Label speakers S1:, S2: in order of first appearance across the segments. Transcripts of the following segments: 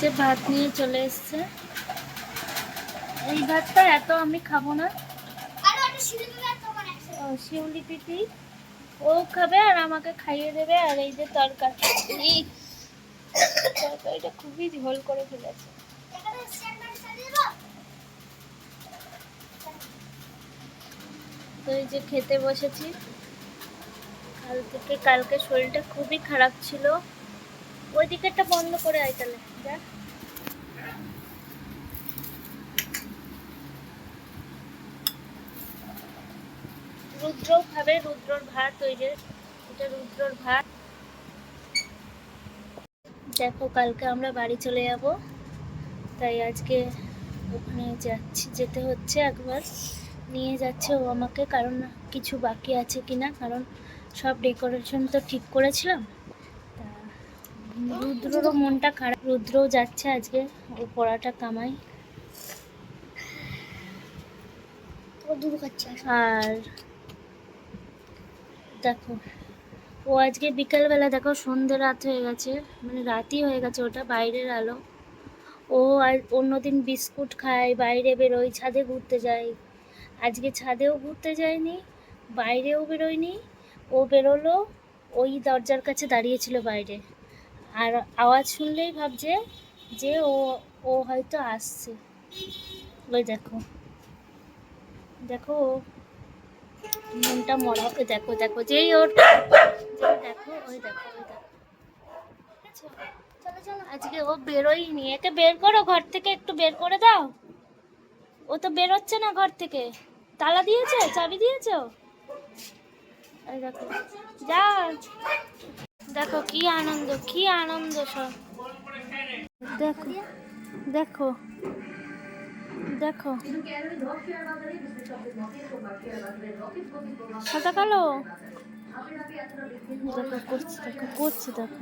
S1: যে ভাত নিয়ে চলে এসছে। এই ভাতটা এত আমি খাব না। শিউলি পিপি ও খাবে আর আমাকে খাইয়ে দেবে আর এই যে তরকারি। তরকারিটা খুবই ঝোল করে ফেলেছে। তো এই যে খেতে বসেছি। কাল থেকে কালকে শরীরটা খুবই খারাপ ছিল। ওই দিকেরটা বন্ধ করে আয় তাহলে। রুদ্র খাবে রুদ্রর ভাত ওই এটা রুদ্রর ভাত দেখো, কালকে আমরা বাড়ি চলে যাব। তাই আজকে ওখানে যাচ্ছি, যেতে হচ্ছে একবার। নিয়ে যাচ্ছে ও আমাকে, কারণ কিছু বাকি আছে কিনা, কারণ সব ডেকোরেশন তো ঠিক করেছিলাম। রুদ্ররও মনটা খারাপ। রুদ্রও যাচ্ছে আজকে ও পড়াটা কামাই। আর দেখো ও আজকে বিকালবেলা দেখো সন্ধে রাত হয়ে গেছে মানে রাতই হয়ে গেছে ওটা বাইরের আলো। ও আর অন্যদিন বিস্কুট খায় বাইরে বেরোয় ছাদে ঘুরতে যায়। আজকে ছাদেও ঘুরতে যায়নি বাইরেও বেরোয়নি। ও বেরোলো ওই দরজার কাছে দাঁড়িয়েছিল বাইরে। আর আওয়াজ শুনলেই ভাবছে যে ও ও হয়তো আসছে। ওই দেখো। দেখো, মনটা মরা। দেখো দেখো, যেই ওর দেখো, ওই দেখো ওই দেখো। দেখেছ? আজকে ও বেরোয়নি। একে বের করো ঘর থেকে, একটু বের করে দাও। ও তো বেরোচ্ছে না ঘর থেকে। তালা দিয়েছে? চাবি দিয়েছ? দেখো। যা। দেখো কি আনন্দ কি আনন্দ সব। দেখো দেখো দেখো। সাদা কালো? দেখো, করছে দেখো করছে, দেখো।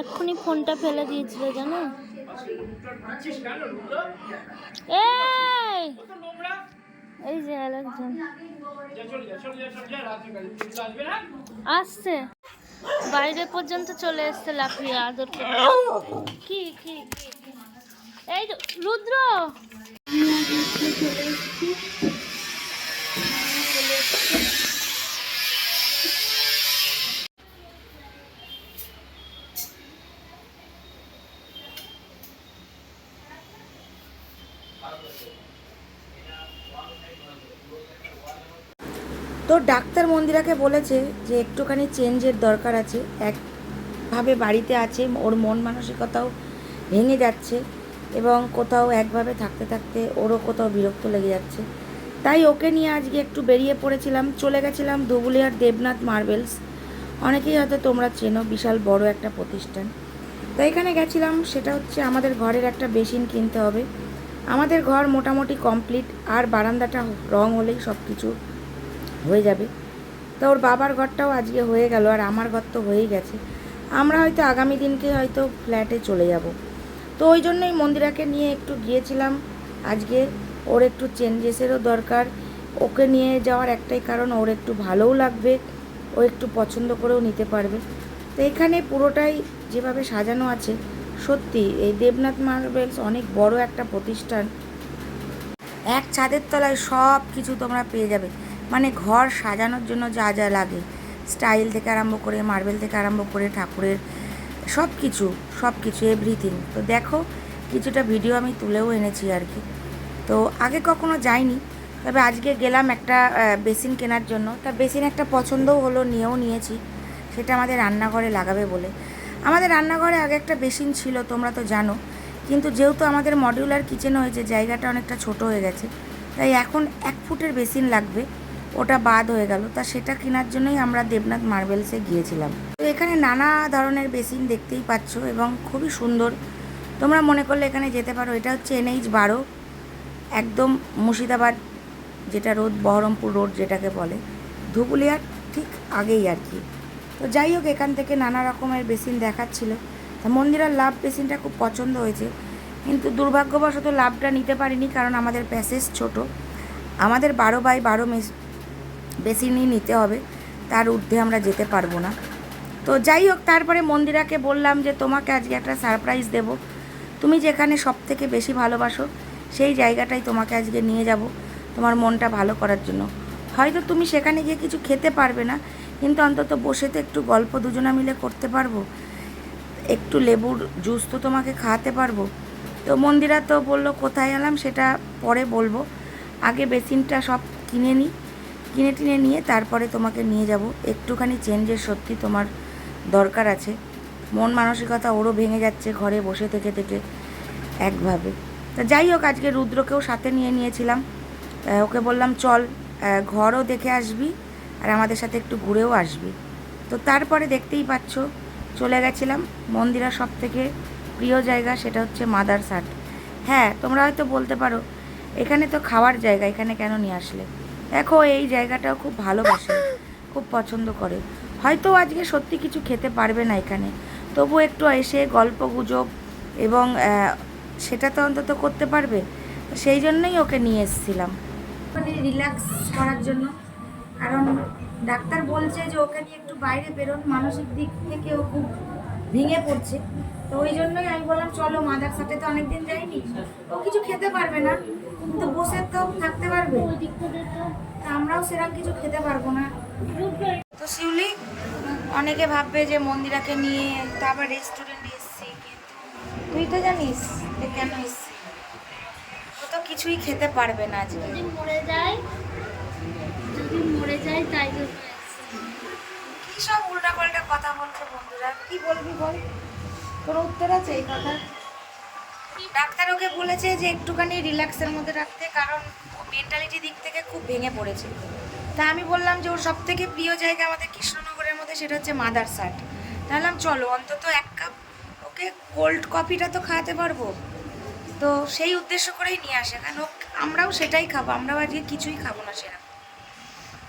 S1: এক্ষুনি ফোনটা ফেলে দিয়েছিল, জানো? এই! এই যে আরেকজন। আসছে। বাইরে পর্যন্ত চলে এসছে লাফিয়ে আদর কি কি? এই রুদ্র!
S2: ডাক্তার মন্দিরাকে বলেছে যে একটুখানি চেঞ্জের দরকার আছে। একভাবে বাড়িতে আছে, ওর মন মানসিকতাও ভেঙে যাচ্ছে এবং কোথাও একভাবে থাকতে থাকতে ওরও কোথাও বিরক্ত লেগে যাচ্ছে। তাই ওকে নিয়ে আজকে একটু বেরিয়ে পড়েছিলাম, চলে গেছিলাম ধুবুলিয়ার দেবনাথ মার্বেলস। অনেকেই হয়তো তোমরা চেনো, বিশাল বড় একটা প্রতিষ্ঠান। তো এখানে গেছিলাম, সেটা হচ্ছে আমাদের ঘরের একটা বেসিন কিনতে হবে। আমাদের ঘর মোটামুটি কমপ্লিট, আর বারান্দাটা রং হলেই সব কিছু হয়ে যাবে। তো ওর বাবার ঘরটাও আজকে হয়ে গেল আর আমার ঘর তো হয়েই গেছে। আমরা হয়তো আগামী দিনকে হয়তো ফ্ল্যাটে চলে যাব। তো ওই জন্যই মন্দিরাকে নিয়ে একটু গিয়েছিলাম। আজকে ওর একটু চেঞ্জেসেরও দরকার। ওকে নিয়ে যাওয়ার একটাই কারণ, ওর একটু ভালোও লাগবে। ও একটু পছন্দ করেও নিতে পারবে। তো এখানে পুরোটাই যেভাবে সাজানো আছে, সত্যি এই দেবনাথ মার্বেলস অনেক বড় একটা প্রতিষ্ঠান। এক ছাদের তলায় সব কিছু তোমরা পেয়ে যাবে। মানে ঘর সাজানোর জন্য যা যা লাগে। স্টাইল থেকে আরম্ভ করে মার্বেল থেকে আরম্ভ করে, ঠাকুরের সব কিছু সব কিছু এভরিথিং তো দেখো, কিছুটা ভিডিও আমি তুলেও এনেছি আর কি। তো আগে কখনো যাইনি, তবে আজকে গেলাম একটা বেসিন কেনার জন্য। তা বেসিন একটা পছন্দও হলো, নিয়েও নিয়েছি। সেটা আমাদের রান্নাঘরে লাগাবে বলে। আমাদের রান্নাঘরে আগে একটা বেসিন ছিল, তোমরা তো জানো। কিন্তু যেহেতু আমাদের মডিউলার কিচেন হয়েছে, জায়গাটা অনেকটা ছোট হয়ে গেছে। তাই এখন এক ফুটের বেসিন লাগবে। ওটা বাদ হয়ে গেল। তা সেটা কেনার জন্যই আমরা দেবনাথ মার্বেলসে গিয়েছিলাম। তো এখানে নানা ধরনের বেসিন দেখতেই পাচ্ছ এবং খুবই সুন্দর। তোমরা মনে করলে এখানে যেতে পারো, এটা হচ্ছে এনএইচ বারো। একদম মুর্শিদাবাদ, যেটা রোড বহরমপুর রোড যেটাকে বলে। ধুপুলিয়ার ঠিক আগেই আর কি। তো যাই হোক, এখান থেকে নানা রকমের বেসিন দেখাচ্ছিল। তা মন্দিরার লাভ বেসিনটা খুব পছন্দ হয়েছে। কিন্তু দুর্ভাগ্যবশত লাভটা নিতে পারিনি, কারণ আমাদের প্যাসেজ ছোট। আমাদের বারো বাই বারো বেসিনই নিতে হবে, তার ঊর্ধ্বে আমরা যেতে পারব না। তো যাই হোক, তারপরে মন্দিরাকে বললাম যে, তোমাকে আজকে একটা সারপ্রাইজ দেব। তুমি যেখানে সব থেকে বেশি ভালোবাসো, সেই জায়গাটাই তোমাকে আজকে নিয়ে যাব, তোমার মনটা ভালো করার জন্য। হয়তো তুমি সেখানে গিয়ে কিছু খেতে পারবে না, কিন্তু অন্তত বসে তো একটু গল্প দুজনা মিলে করতে পারব। একটু লেবুর জুস তো তোমাকে খাওয়াতে পারব। তো মন্দিরা তো বলল, কোথায় এলাম সেটা পরে বলব। আগে বেসিনটা সব কিনে নিই কিনে টিনে নিয়ে তারপরে তোমাকে নিয়ে যাব। একটুখানি চেঞ্জের সত্যি তোমার দরকার আছে। মন মানসিকতা ওরও ভেঙে যাচ্ছে ঘরে বসে থেকে থেকে একভাবে। তা যাই হোক, আজকে রুদ্রকেও সাথে নিয়ে নিয়েছিলাম। ওকে বললাম, চল ঘরও দেখে আসবি আর আমাদের সাথে একটু ঘুরেও আসবি। তো তারপরে দেখতেই পাচ্ছ, চলে গেছিলাম। মন্দিরা সব থেকে প্রিয় জায়গা সেটা হচ্ছে মাদার সাট হ্যাঁ তোমরা হয়তো বলতে পারো, এখানে তো খাওয়ার জায়গা, এখানে কেন নিয়ে আসলে? দেখো, এই জায়গাটাও খুব ভালোবাসে, খুব পছন্দ করে। হয়তো আজকে সত্যি কিছু খেতে পারবে না এখানে। তবু একটু এসে গল্প গুজব এবং সেটা তো অন্তত করতে পারবে। সেই জন্যই ওকে নিয়ে এসেছিলাম। মানে রিল্যাক্স করার জন্য। কারণ ডাক্তার বলছে যে ওকে নিয়ে একটু বাইরে বেরোন, মানসিক দিক থেকে ও খুব ভেঙে পড়ছে। তো ওই জন্যই আমি বললাম, চলো মাদার সাথে তো অনেকদিন যাইনি। ও কিছু খেতে পারবে না। কিন্তু বসে তো থাকতে পারবে। তা আমরাও সেরকম কিছু খেতে পারব না। তো শিউলি, অনেকে ভাববে যে মন্দিরাকে নিয়ে তারপর রেস্টুরেন্টে এসছি তুই তো জানিস যে কেন এসছি। ও তো কিছুই খেতে পারবে না আজকে।
S1: যদি মরে যায়, যদি মরে যায়, তাই জন্য।
S2: কি সব উল্টাপাল্টা কথা বলছে বন্ধুরা? কি বলবি বল? তোর উত্তর আছে এই কথা? ডাক্তার ওকে বলেছে যে একটুখানি রিল্যাক্সের মধ্যে রাখতে, কারণ মেন্টালিটি দিক থেকে খুব ভেঙে পড়েছে। তা আমি বললাম যে ওর সব থেকে প্রিয় জায়গা আমাদের কৃষ্ণনগরের মধ্যে সেটা হচ্ছে মাদার সাট তাহলাম চলো, অন্তত এক কাপ ওকে কোল্ড কফিটা তো খাওয়াতে পারব। তো সেই উদ্দেশ্য করেই নিয়ে আসে, কারণ আমরাও সেটাই খাব আমরাও আজকে কিছুই খাব না সেরকম।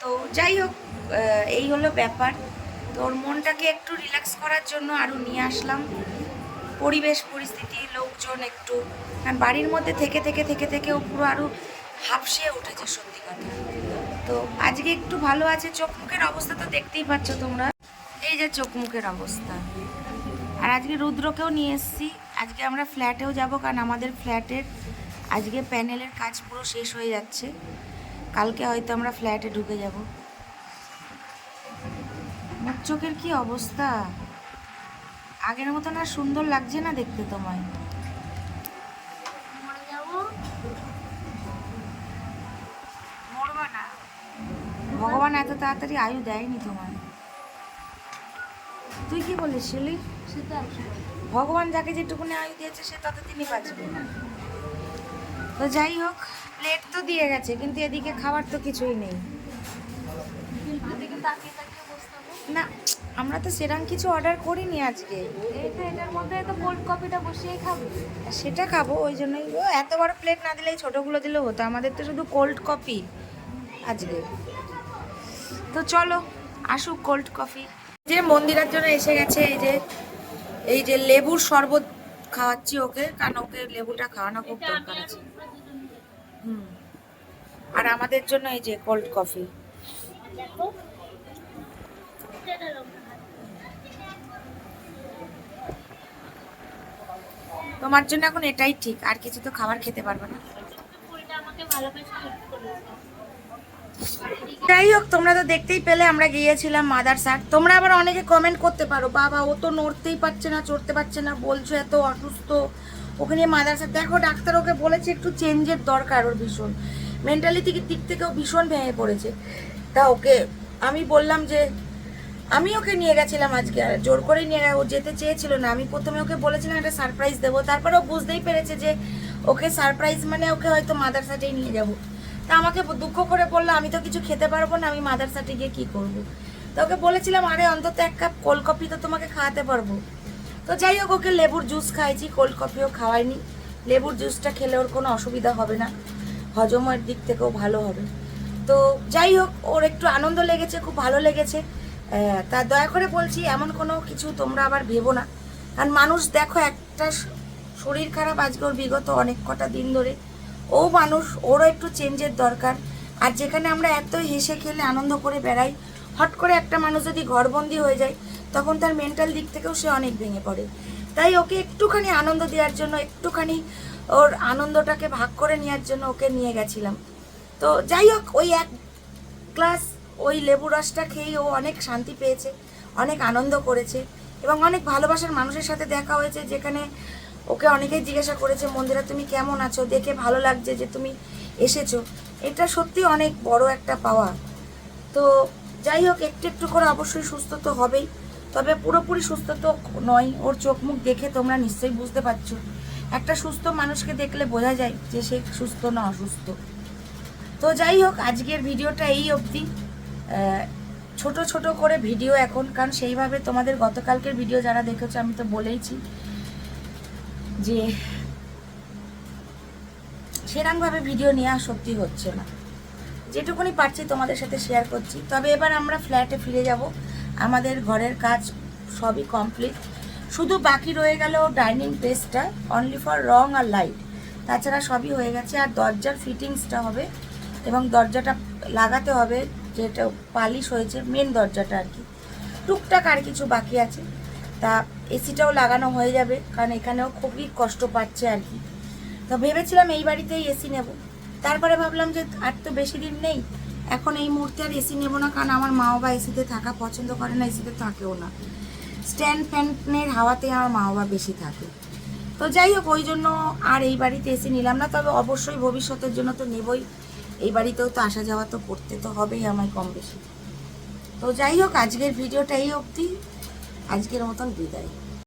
S2: তো যাই হোক এই হলো ব্যাপার। তো ওর মনটাকে একটু রিল্যাক্স করার জন্য আরও নিয়ে আসলাম। পরিবেশ, পরিস্থিতি, লোকজন একটু। বাড়ির মধ্যে থেকে থেকে থেকে থেকে ও পুরো আরও হাফসিয়ে উঠেছে সত্যি কথা। তো আজকে একটু ভালো আছে, চোখ মুখের অবস্থা তো দেখতেই পাচ্ছ তোমরা। এই যে চোখ মুখের অবস্থা। আর আজকে রুদ্রকেও নিয়ে এসেছি। আজকে আমরা ফ্ল্যাটেও যাব কারণ আমাদের ফ্ল্যাটের আজকে প্যানেলের কাজ পুরো শেষ হয়ে যাচ্ছে। কালকে হয়তো আমরা ফ্ল্যাটে ঢুকে যাব। মুখ চোখের কি অবস্থা? আগের মতন আর সুন্দর লাগছে না দেখতে তোমায়। না। ভগবান এত তাড়াতাড়ি আয়ু দেয়নি তোমায়। তুই কি বলিস শিলি? ভগবান যাকে যেটুকুনি আয়ু দিয়েছে সে তত ততদিনই বাঁচবে তো যাই হোক প্লেট তো দিয়ে গেছে কিন্তু এদিকে খাবার তো কিছুই নেই।
S1: তাকিয়ে
S2: না আমরা তো সেরকম কিছু অর্ডার করিনি আজকে।
S1: এটার মধ্যে তো কোল্ড কফিটা বসিয়ে খাব।
S2: সেটা খাব ওই জন্যই। এত বড় প্লেট না দিলেই ছোটোগুলো দিলেও হতো আমাদের তো শুধু কোল্ড কফি আজকে। তো চলো আসুক কোল্ড কফি যে মন্দিরের জন্য এসে গেছে এই যে এই যে লেবুর শরবত খাওয়াচ্ছি ওকে কারণ ওকে লেবুটা খাওয়ানো খুব দরকার আছে। হুম। আর আমাদের জন্য এই যে কোল্ড কফি
S1: দেখো এটা লঙ্কা হাত
S2: তোমার জন্য এখন এটাই ঠিক, আর কিছু তো খাবার খেতে পারবে না। যাই হোক, তোমরা তো দেখতেই পেলে আমরা গিয়েছিলাম মাদার সাট তোমরা আবার অনেকে কমেন্ট করতে পারো, বাবা, ও তো নড়তেই পারছে না, চড়তে পারছে না, বলছো এত অসুস্থ। ওকে নিয়ে মাদার সাট দেখো, ডাক্তার ওকে বলেছে একটু চেঞ্জের দরকার ওর ভীষণ। মেন্টালিটি দিক থেকেও ভীষণ ভেঙে পড়েছে। তা ওকে আমি বললাম যে আমি ওকে নিয়ে গেছিলাম আজকে, আর জোর করেই নিয়ে ও যেতে চেয়েছিল না। আমি প্রথমে ওকে বলেছিলাম একটা সারপ্রাইজ দেবো, তারপরে ও বুঝতেই পেরেছে যে ওকে সারপ্রাইজ মানে ওকে হয়তো মাদার সাথেই নিয়ে যাব। তা আমাকে দুঃখ করে বলল, আমি তো কিছু খেতে পারব না, আমি মাদার সাথে গিয়ে কী করব? তো ওকে বলেছিলাম, আরে, অন্তত এক কাপ কোল্ড কফি তো তোমাকে খাওয়াতে পারব। তো যাই হোক, ওকে লেবুর জুস খাইছি কোল্ড কফিও খাওয়াইনি। লেবুর জুসটা খেলে ওর কোনো অসুবিধা হবে না, হজমের দিক থেকেও ভালো হবে। তো যাই হোক, ওর একটু আনন্দ লেগেছে, খুব ভালো লেগেছে। তা দয়া করে বলছি, এমন কোনো কিছু তোমরা আবার ভেবো না। কারণ মানুষ দেখো, একটা শরীর খারাপ আজকে ওর বিগত অনেক কটা দিন ধরে। ও মানুষ, ওরও একটু চেঞ্জের দরকার। আর যেখানে আমরা এত হেসে খেলে আনন্দ করে বেড়াই, হট করে একটা মানুষ যদি ঘরবন্দি হয়ে যায়, তখন তার মেন্টাল দিক থেকেও সে অনেক ভেঙে পড়ে। তাই ওকে একটুখানি আনন্দ দেওয়ার জন্য, একটুখানি ওর আনন্দটাকে ভাগ করে নেওয়ার জন্য ওকে নিয়ে গেছিলাম। তো যাই হোক, ওই এক গ্লাস ওই লেবু রসটা খেয়েই ও অনেক শান্তি পেয়েছে, অনেক আনন্দ করেছে এবং অনেক ভালোবাসার মানুষের সাথে দেখা হয়েছে যেখানে ওকে অনেকেই জিজ্ঞাসা করেছে, মন্দিরা, তুমি কেমন আছো? দেখে ভালো লাগছে যে তুমি এসেছ। এটা সত্যি অনেক বড় একটা পাওয়া। তো যাই হোক, একটু একটু করে অবশ্যই সুস্থ তো হবেই, তবে পুরোপুরি সুস্থ তো নয়। ওর চোখ মুখ দেখে তোমরা নিশ্চয়ই বুঝতে পারছ। একটা সুস্থ মানুষকে দেখলে বোঝা যায় যে সে সুস্থ না অসুস্থ। তো যাই হোক, আজকের ভিডিওটা এই অবধি। ছোট ছোট করে ভিডিও এখন, কারণ সেইভাবে তোমাদের গতকালকের ভিডিও যারা দেখেছ, আমি তো বলেইছি যে সেরকমভাবে ভিডিও নেওয়া সত্যি হচ্ছে না। যেটুকুনি পারছি তোমাদের সাথে শেয়ার করছি। তবে এবার আমরা ফ্ল্যাটে ফিরে যাব। আমাদের ঘরের কাজ সবই কমপ্লিট শুধু বাকি রয়ে গেল ডাইনিং প্লেসটা অনলি ফর রং আর লাইট তাছাড়া সবই হয়ে গেছে। আর দরজার ফিটিংসটা হবে এবং দরজাটা লাগাতে হবে যেটা পালিশ হয়েছে মেন দরজাটা আর কি। টুকটাক আর কিছু বাকি আছে। তা এসিটাও লাগানো হয়ে যাবে, কারণ এখানেও খুবই কষ্ট পাচ্ছে আর কি। তো ভেবেছিলাম এই বাড়িতেই এসি নেব। তারপরে ভাবলাম যে আর তো বেশি দিন নেই, এখন এই মুহূর্তে আর এসি নেব না, কারণ আমার মা বাবা এসিতে থাকা পছন্দ করে না এসিতে থাকেও না। স্ট্যান্ড ফ্যানের হাওয়াতে আমার মা বাবা বেশি থাকে। তো যাই হোক, ওই জন্য আর এই বাড়িতে এসি নিলাম না, তবে অবশ্যই ভবিষ্যতের জন্য তো নেবই। এই বাড়িতেও তো আসা যাওয়া তো করতে তো হবেই আমায় কম বেশি। তো যাই হোক, আজকের ভিডিওটা এই অবধি। আজকের মতন বিদায়।